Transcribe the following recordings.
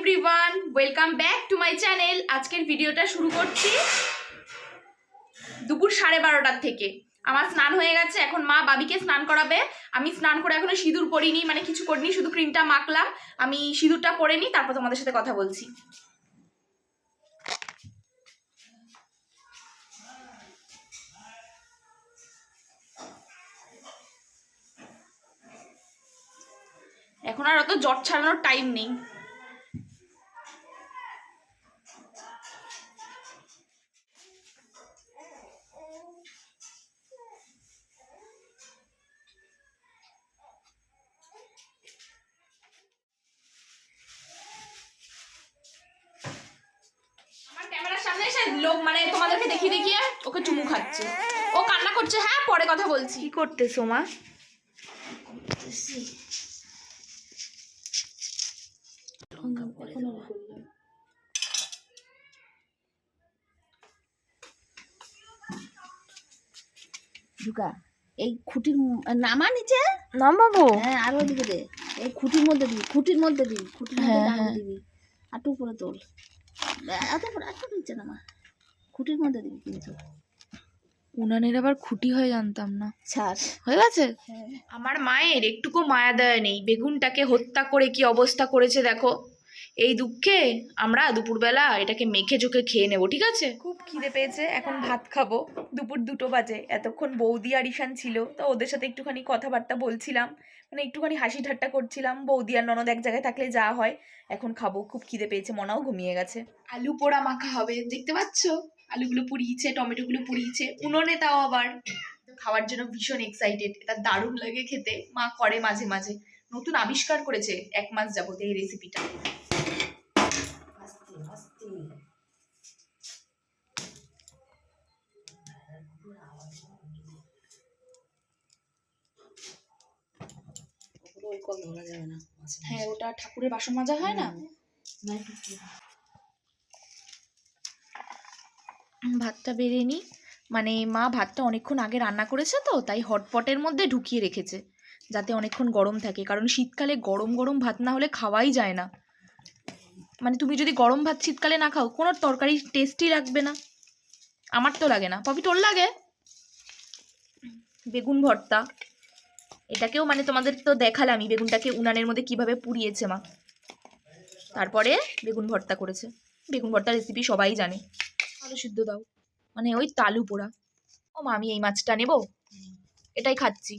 Everyone welcome back to my channel আজকের ভিডিওটা শুরু করছি দুপুর সাড়ে বারোটার থেকে। আমার স্নান হয়ে গেছে, এখন মা বাবিকে স্নান করাবে। আমি স্নান করে এখনও সিঁদুর পরিনি মানে কিছু করিনি, শুধু ক্রিমটা মাখলাম। আমি সিঁদুরটা পরে নিই তারপর তোমাদের সাথে কথা বলছি। এখন আর অত জট ছাড়ানোর টাইম নেই। লোক মানে তোমাদেরকে দেখিয়ে দেখিয়ে ওকে চুমু খাচ্ছে। ও কান্না করছে হ্যাঁ পরে কথা বলছি। কি করতেছো মা? ঢুকা। এই খুঁটির নামা নিচে? নামাবো হ্যাঁ আরও দিকে দে। এই খুঁটির মধ্যে দিবি খুঁটির মধ্যে দিবি খুঁটির মধ্যে হ্যাঁ, হ্যাঁ। দিবি। আটু উপরে তোল। এত উপরে এত নিচে নামা খুঁটির মধ্যে দিবি কিন্তু উনানের আবার খুঁটি হয়ে জানতাম না। ছাড়। হয়ে গেছে? হ্যাঁ। আমার মায়ের একটুকু মায়া দয়া নেই। বেগুনটাকে হত্যা করে কি অবস্থা করেছে দেখো। এই দুঃখে আমরা দুপুরবেলা এটাকে মেখে চোখে খেয়ে নেব ঠিক আছে? খুব খিদে পেয়েছে এখন ভাত খাব। দুপুর দুটো বাজে। এতক্ষণ বৌদি আর ঈশান ছিল তো ওদের সাথে একটুখানি কথাবার্তা বলছিলাম। মানে একটুখানি হাসি ঠাট্টা করছিলাম। বৌদি আর ননদ এক জায়গায় থাকলে যা হয় এখন খাব। খুব খিদে পেয়েছে মনাও ঘুমিয়ে গেছে। আলু পোড়া মাখা হবে দেখতে পাচ্ছ? আলুগুলো পুড়িয়েছে টমেটোগুলো পুড়িয়েছে। উনুনে তাও আবার খাওয়ার জন্য ভীষণ এক্সাইটেড এটা দারুণ লাগে খেতে। মা করে মাঝে মাঝে। নতুন আবিষ্কার করেছে এক মাস যাবত এই রেসিপিটা হ্যাঁ ওটা ঠাকুরের বাসন মাজা হয় না না একটু কি- ভাতটা বেড়ে নিই মানে মা ভাতটা অনেকক্ষণ আগে রান্না করেছে তো, তাই হটপটের মধ্যে ঢুকিয়ে রেখেছে, যাতে অনেকক্ষণ গরম থাকে। কারণ শীতকালে গরম গরম ভাত না হলে খাওয়াই যায় না। মানে তুমি যদি গরম ভাত শীতকালে না খাও, কোনো তরকারি টেস্টই লাগবে না। আমার তো লাগে না। পপি, তোর লাগে? বেগুন ভর্তা। এটাকেও মানে তোমাদের তো দেখালামই বেগুনটাকে উনানের মধ্যে কীভাবে পুড়িয়েছে মা। তারপরে বেগুন ভর্তা করেছে। বেগুন ভর্তা রেসিপি সবাই জানে। আলু সিদ্ধ দাও। মানে ওই তালু পোড়া। ও মা আমি এই মাছটা নেব? এটাই খাচ্ছি।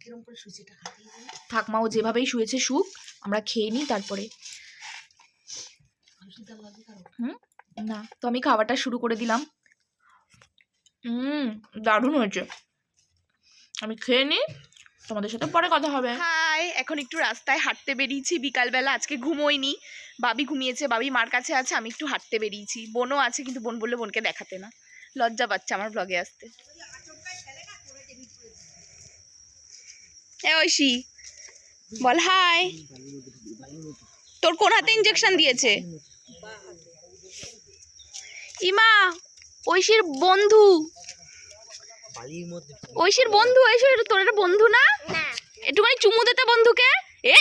কিরম করে সুচিটা খাটিয়ে দিবি ঠাকমা ও যেভাবেই শুয়েছে শুক আমরা খেয়ে নিই তারপরে। সুচিটা না তো আমি খাওয়াটা শুরু করে দিলাম। হুম দারুণ হয়েছে। আমি খেয়ে নিই। তোমাদের সাথে পরে কথা হবে। হাই, এখন একটু রাস্তায় হাঁটতে বেরিয়েছি। বিকালবেলা আজকে ঘুমোইনি। বাবি ঘুমিয়েছে, বাবি মার কাছে আছে, আমি একটু হাঁটতে বেরিয়েছি। বোনও আছে, কিন্তু বোন বললে বোনকে দেখাতে না। লজ্জা পাচ্ছে আমার ব্লগে আসতে। ঐশী, বল হাই। তোর কোন হাতে ইঞ্জেকশন দিয়েছে? ইমা, ঐশীর বন্ধু। ঐশীর বন্ধু ঐশী তোর এটা বন্ধু না? একটুখানি চুমু দিতে বন্ধুকে। এ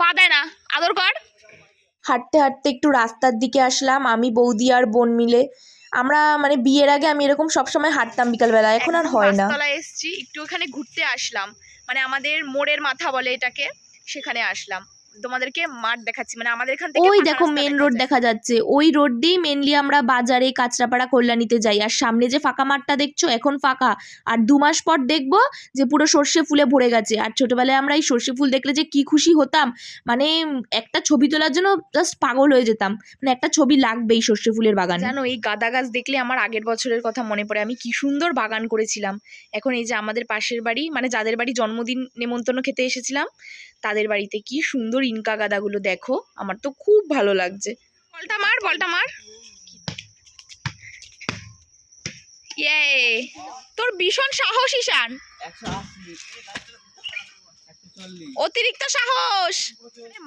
পা দেয় না আদর কর। হাঁটতে হাঁটতে একটু রাস্তার দিকে আসলাম আমি বৌদি আর বোন মিলে। আমরা মানে বিয়ের আগে আমি এরকম সবসময় হাঁটতাম বিকালবেলা এখন আর হয় না। তলায় এসছি একটু ওখানে ঘুরতে আসলাম। মানে আমাদের মোড়ের মাথা বলে এটাকে সেখানে আসলাম। তোমাদেরকে মাঠ দেখাচ্ছি মানে আমাদের এখান থেকে ওই দেখো মেন রোড দেখা যাচ্ছে ওই রোড দিয়েই মেনলি আমরা বাজারে কাঁচরাপাড়া কল্যাণীতে যাই আর সামনে যে ফাঁকা মাঠটা দেখছ এখন ফাঁকা আর দু মাস পর দেখব যে পুরো সর্ষে ফুলে ভরে গেছে আর ছোটবেলায় আমরা এই সর্ষে ফুল দেখলে যে কি খুশি হতাম মানে একটা ছবি তোলার জন্য জাস্ট পাগল হয়ে যেতাম মানে একটা ছবি লাগবে এই সর্ষে ফুলের বাগান। জানো এই গাঁদা গাছ দেখলে আমার আগের বছরের কথা মনে পড়ে আমি কি সুন্দর বাগান করেছিলাম। এখন এই যে আমাদের পাশের বাড়ি মানে যাদের বাড়ি জন্মদিন নেমন্তন্ন খেতে এসেছিলাম তাদের বাড়িতে কি সুন্দর ইনকা গাদাগুলো দেখো, আমার তো খুব ভালো লাগছে। বলটা মার বলটা মার। ইয়ে তোর ভীষণ সাহস, ঈশান। অতিরিক্ত সাহস!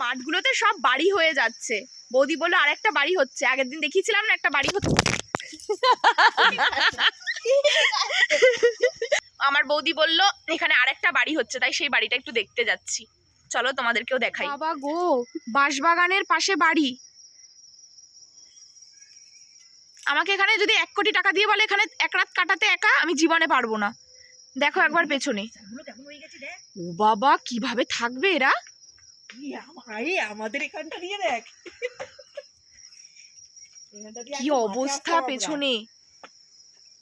মাঠগুলোতে সব বাড়ি হয়ে যাচ্ছে। বৌদি বলল আর একটা বাড়ি হচ্ছে। আগের দিন দেখিয়েছিলাম না, একটা বাড়ি হচ্ছে। আমার বৌদি বলল, এখানে আরেকটা বাড়ি হচ্ছে। তাই সেই বাড়িটা একটু দেখতে যাচ্ছি। চলো তোমাদেরকেও দেখাই। বাবা গো বাঁশবাগানের পাশে বাড়ি। আমাকে এখানে যদি এক কোটি টাকা দিয়ে বলে এখানে এক রাত কাটাতে একা আমি জীবনে পারব না। দেখো একবার পেছনে। ও বাবা কীভাবে থাকবে এরা? আমাদের এখানটা দিয়ে দেখ। কি অবস্থা পেছনে।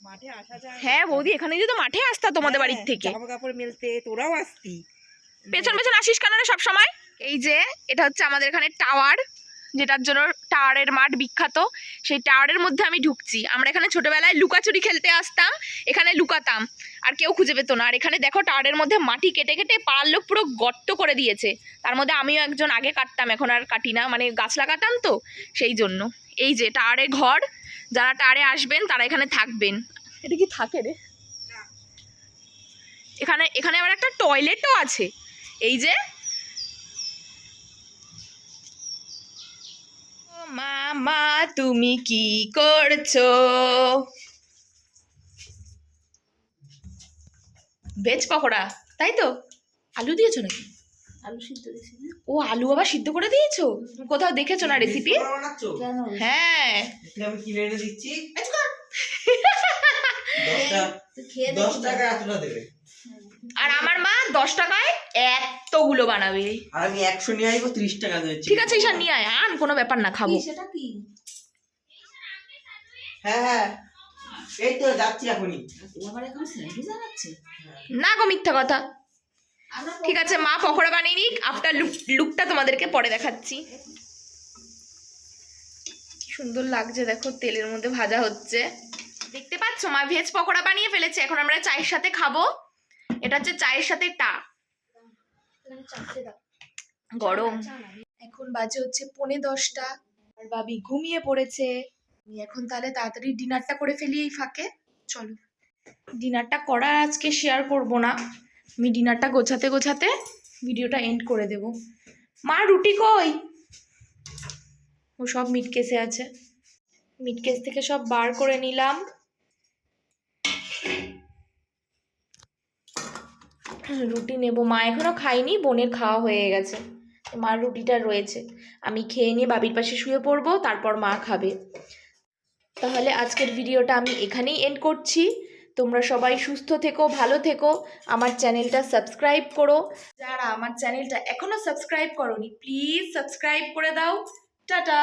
মাঠে আসা যায়। হ্যাঁ বৌদি এখানে যদি মাঠে আসতা তোমাদের বাড়ির হ্যাঁ, থেকে। জামা কাপড় মেলতে তোরাও আসতি। পেছন পেছন আসিস কেন সব সময় এই যে এটা হচ্ছে আমাদের এখানে টাওয়ার যেটার জন্য টাওয়ারের মাঠ বিখ্যাত। সেই টাওয়ারের মধ্যে আমি ঢুকছি। আমরা এখানে ছোটবেলায় লুকাচুরি খেলতে আসতাম এখানে লুকাতাম। আর কেউ খুঁজে পেতো না। আর এখানে দেখো টাওয়ারের মধ্যে মাটি কেটে কেটে পাড়ার লোক পুরো গর্ত করে দিয়েছে। তার মধ্যে আমিও একজন আগে কাটতাম এখন আর কাটি না। মানে গাছ লাগাতাম তো সেই জন্য। এই যে টাওয়ারে ঘর। যারা টাওয়ারে আসবেন তারা এখানে থাকবেন। এটা কি থাকে রে? এখানে এখানে আবার একটা টয়লেটও আছে। এই যে। মামা তুমি কি করছ? ভেজ পকোড়া তাই তো? আলু দিয়েছ নাকি? আলু সিদ্ধ না ও আলু আবার সিদ্ধ করে দিয়েছ? কোথাও দেখেছ না রেসিপি হ্যাঁ। আমি কিনে এনে দিচ্ছি? টাকা এতটা দেবে। আর আমার মা দশ টাকায় এতগুলো বানাবে। আর আমি একশো নিয়ে আসব ত্রিশ টাকা দেবে ঠিক আছে ঈশান নিয়ে আয় আন কোনো ব্যাপার না খাব। সেটা কি? হ্যাঁ হ্যাঁ এই তো যাচ্ছি এখনই। বানাচ্ছে? না গো মিথ্যা কথা। ঠিক আছে মা পকোড়া বানিয়ে নিক আফটার লুক লুকটা তোমাদেরকে পরে দেখাচ্ছি। সুন্দর লাগছে দেখো তেলের মধ্যে ভাজা হচ্ছে। দেখতে পাচ্ছ মা ভেজ পকোড়া বানিয়ে ফেলেছে এখন আমরা চায়ের সাথে খাব। এটা হচ্ছে চায়ের সাথে টা। গরম। এখন বাজে হচ্ছে পৌনে দশটা। আর বাবি ঘুমিয়ে পড়েছে। আমি এখন তাহলে তাড়াতাড়ি ডিনারটা করে ফেলি এই ফাঁকে। চলো। ডিনারটা করা আজকে শেয়ার করব না। আমি ডিনারটা গোছাতে গোছাতে ভিডিওটা এন্ড করে দেব। মা রুটি কই? ও সব মিটকেসে আছে। মিটকেস থেকে সব বার করে নিলাম। রুটি নেব। মা এখনও খাইনি বোনের খাওয়া হয়ে গেছে। মার রুটিটা রয়েছে। আমি খেয়ে নিয়ে বাবির পাশে শুয়ে পড়ব, তারপর মা খাবে। তাহলে আজকের ভিডিওটা আমি এখানেই এন্ড করছি। তোমরা সবাই সুস্থ থেকো, ভালো থেকো। আমার চ্যানেলটা সাবস্ক্রাইব করো। যারা আমার চ্যানেলটা এখনও সাবস্ক্রাইব করনি, প্লিজ সাবস্ক্রাইব করে দাও। টাটা!